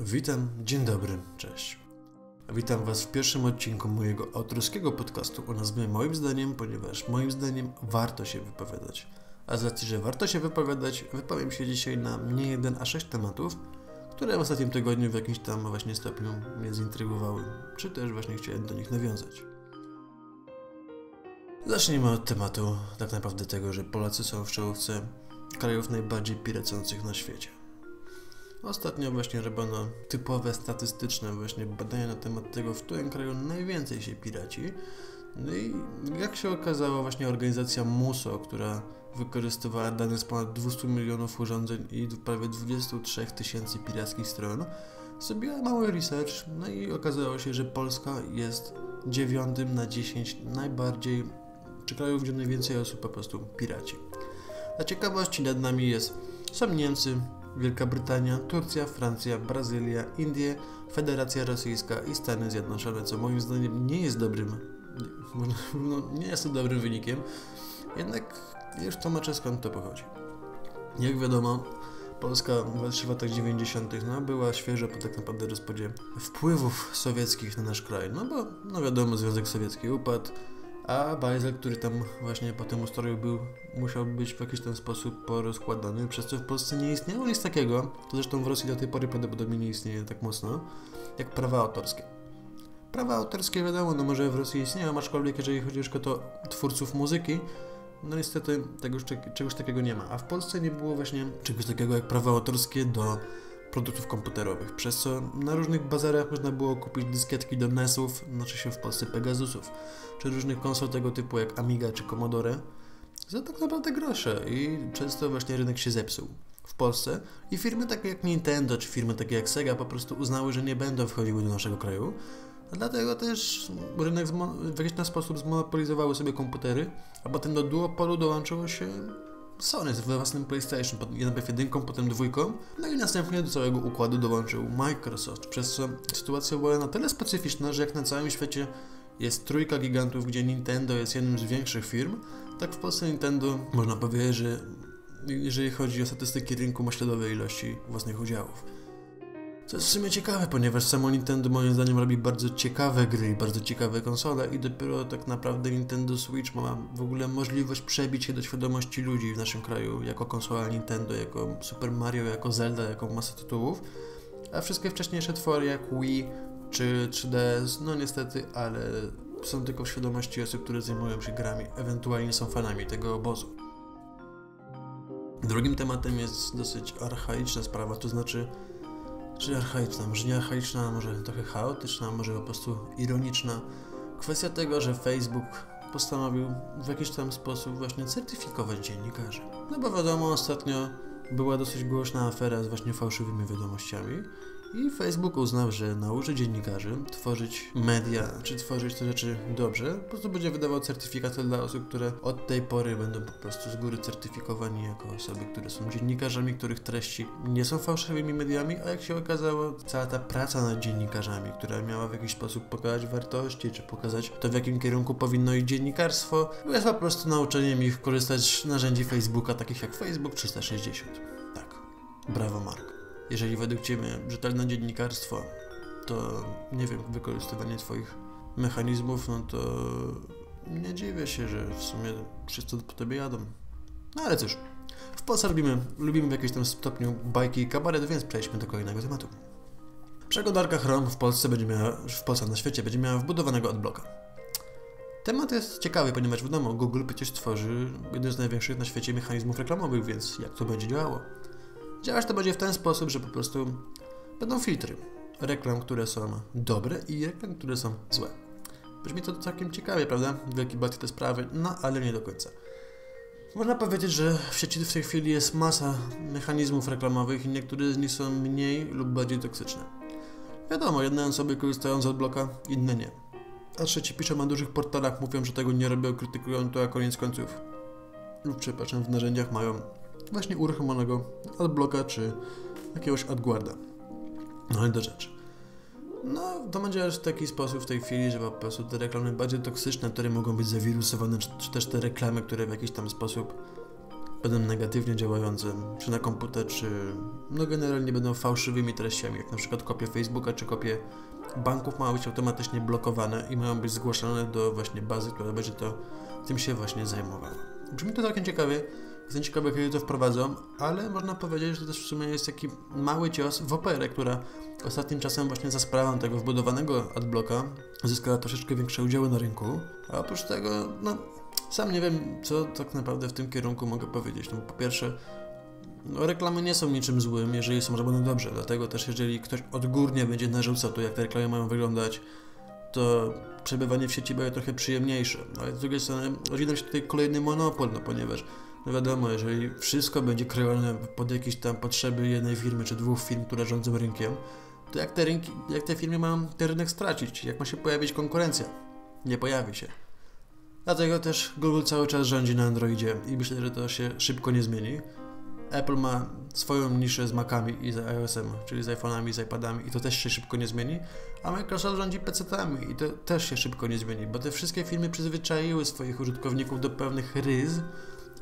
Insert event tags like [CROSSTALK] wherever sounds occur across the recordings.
Witam, dzień dobry, cześć. Witam Was w pierwszym odcinku mojego autorskiego podcastu o nazwie Moim zdaniem, ponieważ moim zdaniem warto się wypowiadać. A z racji, że warto się wypowiadać, wypowiem się dzisiaj na nie jeden, a sześć tematów, które w ostatnim tygodniu w jakimś tam właśnie stopniu mnie zintrygowały, czy też właśnie chciałem do nich nawiązać. Zacznijmy od tematu tak naprawdę tego, że Polacy są w czołówce krajów najbardziej piracących na świecie. Ostatnio właśnie robiono typowe statystyczne właśnie badania na temat tego, w którym kraju najwięcej się piraci. No i jak się okazało, właśnie organizacja MUSO, która wykorzystywała dane z ponad 200 milionów urządzeń i prawie 23 tysięcy pirackich stron, zrobiła mały research, no i okazało się, że Polska jest dziewiątym na 10 najbardziej, czy krajów, gdzie najwięcej osób po prostu piraci. Dla ciekawości nad nami jest, są Niemcy, Wielka Brytania, Turcja, Francja, Brazylia, Indie, Federacja Rosyjska i Stany Zjednoczone, co moim zdaniem nie jest dobrym, [LAUGHS] no, nie jest to dobrym wynikiem, jednak już tłumaczę skąd to pochodzi. Jak wiadomo, Polska w latach 90. No, była świeża po tak naprawdę rozpadzie wpływów sowieckich na nasz kraj, no bo no wiadomo, Związek Sowiecki upadł, a Bajzel, który tam właśnie po tym ustroju był, musiał być w jakiś ten sposób porozkładany, przez co w Polsce nie istniało nic takiego, to zresztą w Rosji do tej pory prawdopodobnie nie istnieje tak mocno, jak prawa autorskie. Prawa autorskie wiadomo, no może w Rosji istnieją, aczkolwiek jeżeli chodzi o to twórców muzyki, no niestety tego, czegoś takiego nie ma. A w Polsce nie było właśnie czegoś takiego jak prawa autorskie do produktów komputerowych, przez co na różnych bazarach można było kupić dyskietki do NES-ów, znaczy się w Polsce Pegasusów, czy różnych konsol tego typu jak Amiga czy Commodore, za tak naprawdę grosze i często właśnie rynek się zepsuł w Polsce. I firmy takie jak Nintendo czy firmy takie jak Sega po prostu uznały, że nie będą wchodziły do naszego kraju, a dlatego też rynek w jakiś sposób zmonopolizowały sobie komputery, a potem do duopolu dołączyło się Sony z własnym PlayStation, najpierw jedynką, potem dwójką, no i następnie do całego układu dołączył Microsoft, przez co sytuacja była na tyle specyficzna, że jak na całym świecie jest trójka gigantów, gdzie Nintendo jest jednym z większych firm, tak w Polsce Nintendo można powiedzieć, że jeżeli chodzi o statystyki rynku, ma śladowe ilości własnych udziałów. Co jest w sumie ciekawe, ponieważ samo Nintendo moim zdaniem robi bardzo ciekawe gry i bardzo ciekawe konsole i dopiero tak naprawdę Nintendo Switch ma w ogóle możliwość przebić się do świadomości ludzi w naszym kraju jako konsola Nintendo, jako Super Mario, jako Zelda, jako masa tytułów, a wszystkie wcześniejsze twory jak Wii czy 3DS, no niestety, ale są tylko w świadomości osób, które zajmują się grami, ewentualnie są fanami tego obozu. Drugim tematem jest dosyć archaiczna sprawa, to znaczy czy archaiczna, może nie archaiczna, może trochę chaotyczna, może po prostu ironiczna. Kwestia tego, że Facebook postanowił w jakiś tam sposób właśnie certyfikować dziennikarzy. No bo wiadomo, ostatnio była dosyć głośna afera z właśnie fałszywymi wiadomościami i Facebook uznał, że nauczy dziennikarzy tworzyć media, czy tworzyć te rzeczy dobrze. Po prostu będzie wydawał certyfikaty dla osób, które od tej pory będą po prostu z góry certyfikowani jako osoby, które są dziennikarzami, których treści nie są fałszywymi mediami, a jak się okazało, cała ta praca nad dziennikarzami, która miała w jakiś sposób pokazać wartości, czy pokazać to, w jakim kierunku powinno iść dziennikarstwo, jest po prostu nauczeniem ich korzystać z narzędzi Facebooka, takich jak Facebook 360. Tak. Brawo, Mark. Jeżeli według Ciebie rzetelne dziennikarstwo to, nie wiem, wykorzystywanie Twoich mechanizmów, no to nie dziwię się, że w sumie wszyscy po Tobie jadą. No ale cóż, w Polsce lubimy, lubimy w jakimś tam stopniu bajki i kabaret, więc przejdźmy do kolejnego tematu. Przeglądarka Chrome w Polsce będzie miała, w Polsce na świecie będzie miała wbudowanego adblocka. Temat jest ciekawy, ponieważ wiadomo, Google przecież tworzy jeden z największych na świecie mechanizmów reklamowych, więc jak to będzie działało? Działać to będzie w ten sposób, że po prostu będą filtry reklam, które są dobre i reklam, które są złe. Brzmi to całkiem ciekawie, prawda? Wielki bat te sprawy, no ale nie do końca. Można powiedzieć, że w sieci w tej chwili jest masa mechanizmów reklamowych i niektóre z nich są mniej lub bardziej toksyczne. Wiadomo, jedne osoby korzystają z adblocka, inne nie. A trzeci piszą na dużych portalach, mówią, że tego nie robią, krytykują to, a koniec końców lub przepraszam, w narzędziach mają właśnie uruchomionego adblocka czy jakiegoś adguarda. No ale do rzeczy. No, to będzie w taki sposób w tej chwili, że po prostu te reklamy bardziej toksyczne, które mogą być zawirusowane, czy, czy też te reklamy, które w jakiś tam sposób będą negatywnie działające, czy na komputer, czy no generalnie będą fałszywymi treściami, jak na przykład kopie Facebooka, czy kopie banków mają być automatycznie blokowane i mają być zgłaszane do właśnie bazy, która będzie to tym się właśnie zajmowała. Brzmi to całkiem ciekawie, jestem ciekawy, kiedy to wprowadzą, ale można powiedzieć, że to też w sumie jest taki mały cios w operę, która ostatnim czasem właśnie za sprawą tego wbudowanego adblocka zyskała troszeczkę większe udziały na rynku, a oprócz tego, no sam nie wiem, co tak naprawdę w tym kierunku mogę powiedzieć. No, po pierwsze, no, reklamy nie są niczym złym, jeżeli są robione dobrze, dlatego też jeżeli ktoś odgórnie będzie narzucał to, jak te reklamy mają wyglądać, to przebywanie w sieci będzie trochę przyjemniejsze. Ale z drugiej strony rodzi nam się tutaj kolejny monopol, no ponieważ no wiadomo, jeżeli wszystko będzie krojone pod jakieś tam potrzeby jednej firmy czy dwóch firm, które rządzą rynkiem, to jak te, rynki, jak te firmy mają ten rynek stracić? Jak ma się pojawić konkurencja? Nie pojawi się. Dlatego też Google cały czas rządzi na Androidzie i myślę, że to się szybko nie zmieni. Apple ma swoją niszę z Macami i z iOS-em, czyli z iPhone'ami, z iPadami i to też się szybko nie zmieni, a Microsoft rządzi PC-tami i to też się szybko nie zmieni, bo te wszystkie firmy przyzwyczaiły swoich użytkowników do pewnych rys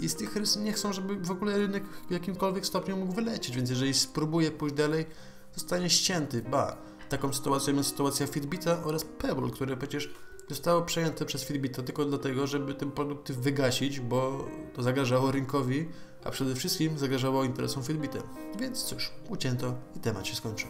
i z tych rys nie chcą, żeby w ogóle rynek w jakimkolwiek stopniu mógł wylecieć, więc jeżeli spróbuje pójść dalej, zostanie ścięty, ba. Taką sytuacją jest sytuacja Fitbita oraz Pebble, które przecież zostało przejęte przez Fitbita tylko dlatego, żeby te produkty wygasić, bo to zagrażało rynkowi, a przede wszystkim zagrażało interesom Fitbita. Więc cóż, ucięto i temat się skończył.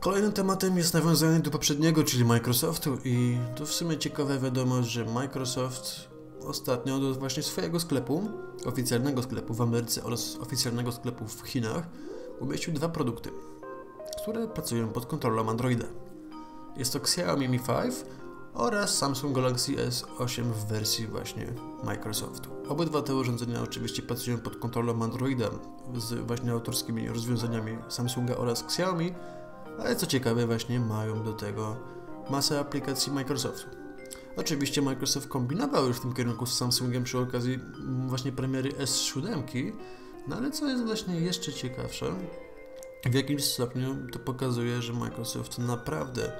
Kolejnym tematem jest nawiązanie do poprzedniego, czyli Microsoftu i to w sumie ciekawe wiadomość, że Microsoft ostatnio do właśnie swojego sklepu, oficjalnego sklepu w Ameryce oraz oficjalnego sklepu w Chinach umieścił dwa produkty, które pracują pod kontrolą Androida. Jest to Xiaomi Mi 5 oraz Samsung Galaxy S8 w wersji właśnie Microsoftu. Obydwa te urządzenia oczywiście pracują pod kontrolą Androida z właśnie autorskimi rozwiązaniami Samsunga oraz Xiaomi, ale co ciekawe właśnie mają do tego masę aplikacji Microsoftu. Oczywiście Microsoft kombinował już w tym kierunku z Samsungiem przy okazji właśnie premiery S7, no ale co jest właśnie jeszcze ciekawsze, w jakimś stopniu to pokazuje, że Microsoft naprawdę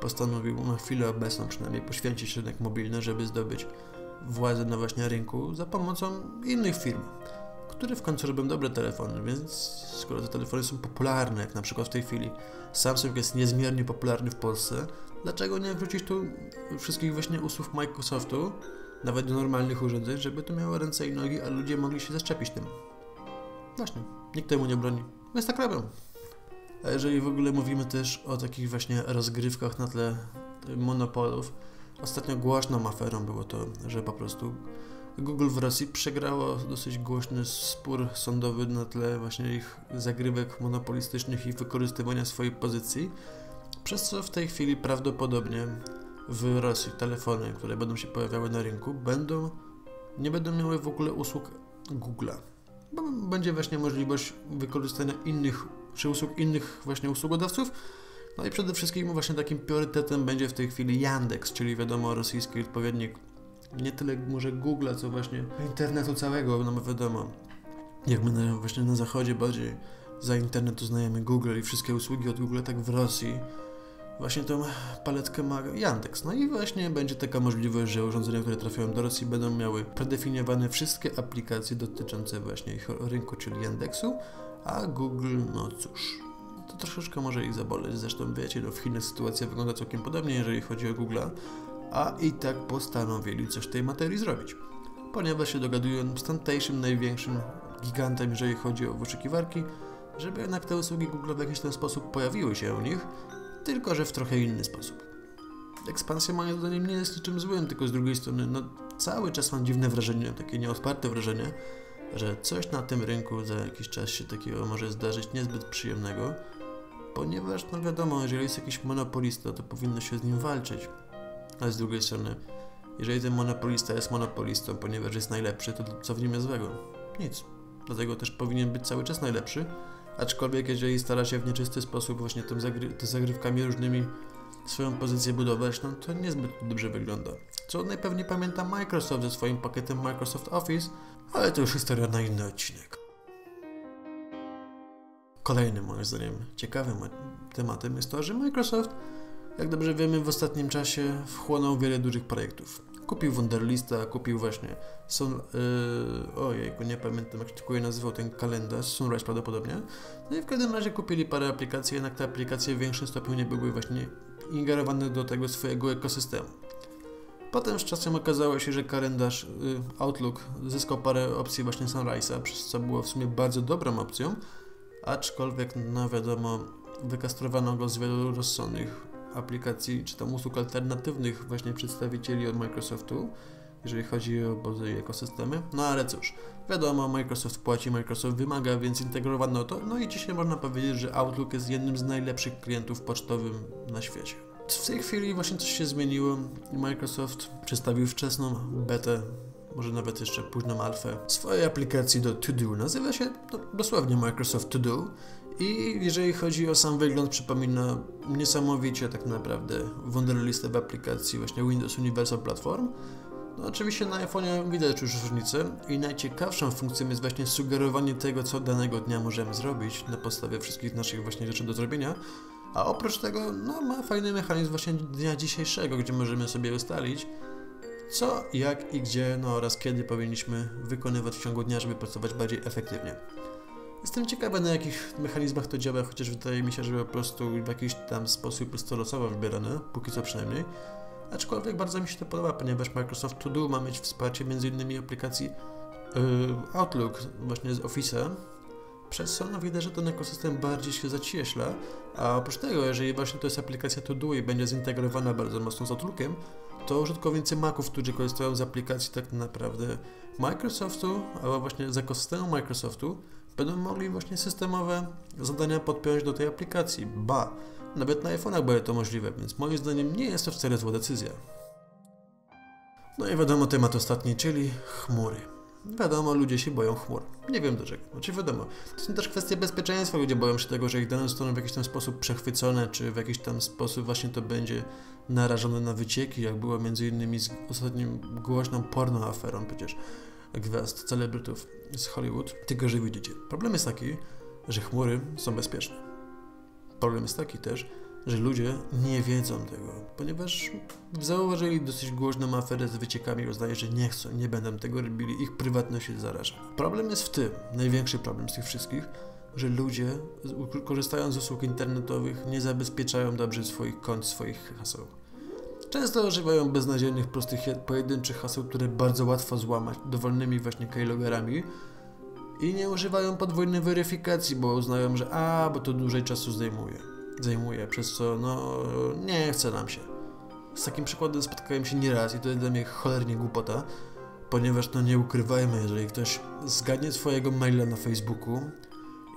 postanowił na chwilę obecną przynajmniej poświęcić rynek mobilny, żeby zdobyć władzę na właśnie rynku za pomocą innych firm, które w końcu robią dobre telefony, więc skoro te telefony są popularne, jak na przykład w tej chwili Samsung jest niezmiernie popularny w Polsce, dlaczego nie wrzucić tu wszystkich właśnie usług Microsoftu, nawet do normalnych urządzeń, żeby to miało ręce i nogi, a ludzie mogli się zaszczepić tym. Właśnie, nikt temu nie broni. Więc tak robią. A jeżeli w ogóle mówimy też o takich właśnie rozgrywkach na tle monopolów, ostatnio głośną aferą było to, że po prostu Google w Rosji przegrało dosyć głośny spór sądowy na tle właśnie ich zagrywek monopolistycznych i wykorzystywania swojej pozycji, przez co w tej chwili prawdopodobnie w Rosji telefony, które będą się pojawiały na rynku, będą nie będą miały w ogóle usług Google'a. Będzie właśnie możliwość wykorzystania innych czy usług innych właśnie usługodawców. No i przede wszystkim właśnie takim priorytetem będzie w tej chwili Yandex, czyli wiadomo rosyjski odpowiednik nie tyle może Google'a, co właśnie internetu całego, no bo wiadomo, jak my na, właśnie na zachodzie bardziej za internet uznajemy Google i wszystkie usługi od Google, tak w Rosji właśnie tą paletkę ma Yandex. No i właśnie będzie taka możliwość, że urządzenia, które trafiają do Rosji będą miały predefiniowane wszystkie aplikacje dotyczące właśnie ich rynku, czyli Yandexu, a Google, no cóż, to troszeczkę może ich zaboleć. Zresztą wiecie, no w Chinach sytuacja wygląda całkiem podobnie, jeżeli chodzi o Google'a, a i tak postanowili coś w tej materii zrobić. Ponieważ się dogadują z tamtejszym największym gigantem, jeżeli chodzi o wyszukiwarki, żeby jednak te usługi Google w jakiś ten sposób pojawiły się u nich, tylko że w trochę inny sposób. Ekspansja moim zdaniem nie jest niczym złym, tylko z drugiej strony, no cały czas mam dziwne wrażenie, takie nieodparte wrażenie, że coś na tym rynku za jakiś czas się takiego może zdarzyć niezbyt przyjemnego, ponieważ, no wiadomo, jeżeli jest jakiś monopolista, to powinno się z nim walczyć. Ale z drugiej strony, jeżeli ten monopolista jest monopolistą, ponieważ jest najlepszy, to co w nim jest złego? Nic. Dlatego też powinien być cały czas najlepszy, aczkolwiek jeżeli stara się w nieczysty sposób właśnie tym zagry zagrywkami różnymi swoją pozycję budować, no to niezbyt dobrze wygląda. Co najpewniej pamięta Microsoft ze swoim pakietem Microsoft Office, ale to już historia na inny odcinek. Kolejnym moim zdaniem ciekawym tematem jest to, że Microsoft, jak dobrze wiemy, w ostatnim czasie wchłonął wiele dużych projektów. Kupił Wunderlista, kupił właśnie Sun... Yy, ojejku, nie pamiętam jak tylko je nazywał ten kalendarz, Sunrise prawdopodobnie. No i w każdym razie kupili parę aplikacji, jednak te aplikacje w większym stopniu nie były właśnie ingerowane do tego swojego ekosystemu. Potem z czasem okazało się, że kalendarz y, Outlook zyskał parę opcji właśnie Sunrise'a, przez co było w sumie bardzo dobrą opcją, aczkolwiek, no wiadomo, wykastrowano go z wielu rozsądnych aplikacji, czy tam usług alternatywnych właśnie przedstawicieli od Microsoftu, jeżeli chodzi o bazy i ekosystemy. No ale cóż, wiadomo, Microsoft płaci, Microsoft wymaga, więc integrowano to. No i dzisiaj można powiedzieć, że Outlook jest jednym z najlepszych klientów pocztowych na świecie. W tej chwili właśnie coś się zmieniło. Microsoft przedstawił wczesną betę, może nawet jeszcze późną alfę swojej aplikacji do To Do. Nazywa się no, dosłownie Microsoft To Do. I jeżeli chodzi o sam wygląd, przypomina niesamowicie tak naprawdę Wunderlistę w aplikacji właśnie Windows Universal Platform. No oczywiście na iPhone'ie widać już różnicę i najciekawszą funkcją jest właśnie sugerowanie tego, co danego dnia możemy zrobić na podstawie wszystkich naszych właśnie rzeczy do zrobienia. A oprócz tego, no ma fajny mechanizm właśnie dnia dzisiejszego, gdzie możemy sobie ustalić, co, jak i gdzie, no oraz kiedy powinniśmy wykonywać w ciągu dnia, żeby pracować bardziej efektywnie. Jestem ciekawy na jakich mechanizmach to działa, chociaż wydaje mi się, że po prostu w jakiś tam sposób jest to losowo wybierane, póki co przynajmniej. Aczkolwiek bardzo mi się to podoba, ponieważ Microsoft To Do ma mieć wsparcie m.in. aplikacji yy, Outlook właśnie z Office'a, przez co no widać, że ten ekosystem bardziej się zacieśla, a oprócz tego, jeżeli właśnie to jest aplikacja To Do i będzie zintegrowana bardzo mocno z Outlookiem, to użytkownicy Maców, którzy korzystają z aplikacji tak naprawdę Microsoftu, albo właśnie z ekosystemu Microsoftu, będą mogli właśnie systemowe zadania podpiąć do tej aplikacji. Ba, nawet na iPhone'ach będzie to możliwe, więc moim zdaniem nie jest to wcale zła decyzja. No i wiadomo temat ostatni, czyli chmury. Wiadomo, ludzie się boją chmur. Nie wiem dlaczego. Znaczy wiadomo, to są też kwestie bezpieczeństwa. Ludzie boją się tego, że ich dane zostaną w jakiś tam sposób przechwycone, czy w jakiś tam sposób właśnie to będzie narażone na wycieki, jak było między innymi z ostatnim głośną porno aferą przecież gwiazd, celebrytów z Hollywood. Tylko, że widzicie, problem jest taki, że chmury są bezpieczne. Problem jest taki też, że ludzie nie wiedzą tego, ponieważ zauważyli dosyć głośną aferę z wyciekami i uznaje, że nie chcą, nie będą tego robili, ich prywatność jest zarażona. Problem jest w tym, największy problem z tych wszystkich, że ludzie korzystając z usług internetowych nie zabezpieczają dobrze swoich kont, swoich haseł. Często używają beznadziejnych, prostych, pojedynczych haseł, które bardzo łatwo złamać dowolnymi właśnie keylogerami i nie używają podwójnej weryfikacji, bo uznają, że a, bo to dłużej czasu zajmuje, zajmuje, przez co no nie chce nam się. Z takim przykładem spotkałem się nieraz i to jest dla mnie cholernie głupota, ponieważ no nie ukrywajmy, jeżeli ktoś zgadnie swojego maila na Facebooku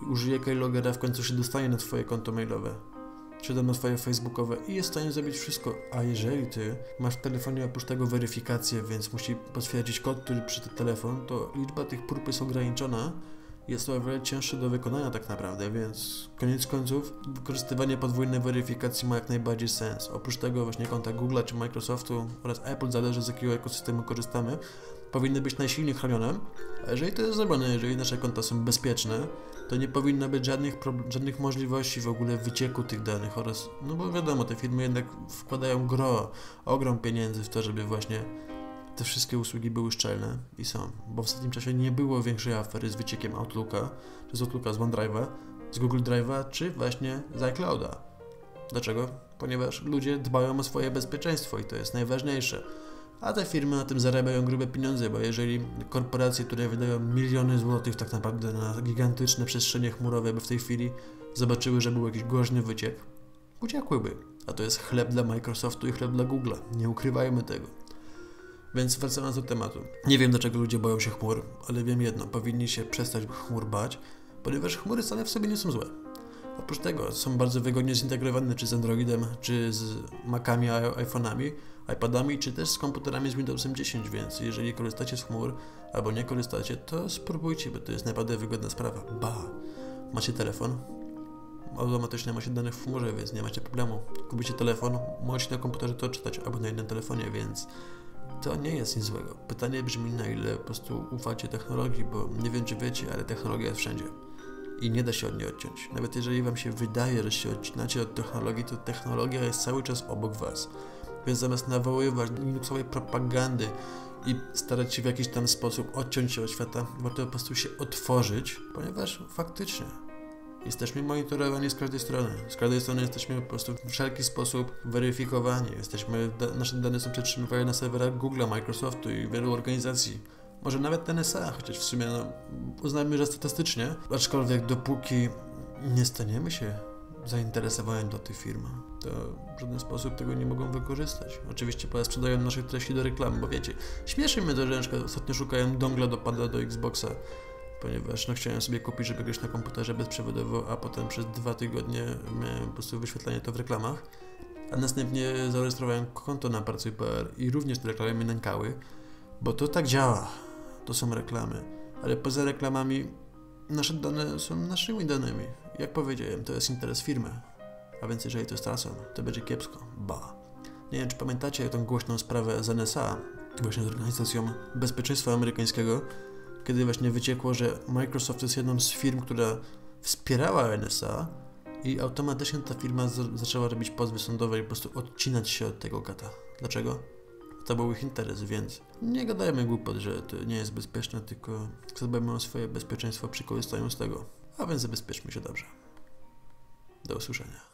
i użyje keylogera, w końcu się dostanie na twoje konto mailowe czy tam na twoje facebookowe i jest w stanie zrobić wszystko. A jeżeli ty masz w telefonie oprócz tego weryfikację, więc musi potwierdzić kod, który przyszedł telefon, to liczba tych prób jest ograniczona. Jest to o wiele cięższe do wykonania tak naprawdę, więc koniec końców wykorzystywanie podwójnej weryfikacji ma jak najbardziej sens. Oprócz tego właśnie konta Google czy Microsoftu oraz Apple, zależy z jakiego ekosystemu korzystamy, powinny być najsilniej chronione. A jeżeli to jest zrobione, jeżeli nasze konta są bezpieczne, to nie powinno być żadnych, żadnych możliwości w ogóle wycieku tych danych oraz, no bo wiadomo, te firmy jednak wkładają gro, ogrom pieniędzy w to, żeby właśnie te wszystkie usługi były szczelne i są, bo w ostatnim czasie nie było większej afery z wyciekiem Outlooka, czy z Outlooka z OneDrive'a, z Google Drive'a, czy właśnie z iClouda. Dlaczego? Ponieważ ludzie dbają o swoje bezpieczeństwo i to jest najważniejsze a te firmy na tym zarabiają grube pieniądze, bo jeżeli korporacje, które wydają miliony złotych tak naprawdę na gigantyczne przestrzenie chmurowe, by w tej chwili zobaczyły, że był jakiś głośny wyciek, uciekłyby. A to jest chleb dla Microsoftu i chleb dla Google'a. Nie ukrywajmy tego. Więc wracając do tematu. Nie wiem dlaczego ludzie boją się chmur, ale wiem jedno, powinni się przestać chmur bać, ponieważ chmury same w sobie nie są złe. Oprócz tego są bardzo wygodnie zintegrowane czy z Androidem, czy z Macami, iPhone'ami, iPadami, czy też z komputerami z Windowsem 10, więc jeżeli korzystacie z chmur albo nie korzystacie, to spróbujcie, bo to jest naprawdę wygodna sprawa. Ba! Macie telefon, automatycznie macie dane w chmurze, więc nie macie problemu. Kupicie telefon, możecie na komputerze to czytać, albo na innym telefonie, więc to nie jest nic złego. Pytanie brzmi, na ile po prostu ufacie technologii, bo nie wiem, czy wiecie, ale technologia jest wszędzie i nie da się od niej odciąć. Nawet jeżeli Wam się wydaje, że się odcinacie od technologii, to technologia jest cały czas obok Was. Więc zamiast nawoływać Linuxowej propagandy i starać się w jakiś tam sposób odciąć się od świata, warto po prostu się otworzyć, ponieważ faktycznie Jesteśmy monitorowani z każdej strony. Z każdej strony jesteśmy po prostu w wszelki sposób weryfikowani. Jesteśmy, da, nasze dane są przetrzymywane na serwerach Google, Microsoftu i wielu organizacji. Może nawet NSA, chociaż w sumie no, uznajmy, że statystycznie. Aczkolwiek dopóki nie staniemy się zainteresowani do tych firm, to w żaden sposób tego nie mogą wykorzystać. Oczywiście sprzedają naszych treści do reklamy, bo wiecie, śmieszy mnie to, że ostatnio szukałem dongla do pada do Xboxa ponieważ no, chciałem sobie kupić, żeby grać na komputerze bezprzewodowo, a potem przez dwa tygodnie miałem po prostu wyświetlanie to w reklamach. A następnie zarejestrowałem konto na Parcuj.pl i również te reklamy mnie nękały, bo to tak działa. To są reklamy. Ale poza reklamami nasze dane są naszymi danymi. Jak powiedziałem, to jest interes firmy. A więc jeżeli to stracą, to będzie kiepsko. Ba. Nie wiem, czy pamiętacie tą głośną sprawę z NSA, właśnie z Organizacją Bezpieczeństwa Amerykańskiego, kiedy właśnie wyciekło, że Microsoft jest jedną z firm, która wspierała NSA i automatycznie ta firma zaczęła robić pozwy sądowe i po prostu odcinać się od tego gata. Dlaczego? To był ich interes, więc nie gadajmy głupot, że to nie jest bezpieczne, tylko zadbajmy o swoje bezpieczeństwo przy korzystaniu z tego. A więc zabezpieczmy się dobrze. Do usłyszenia.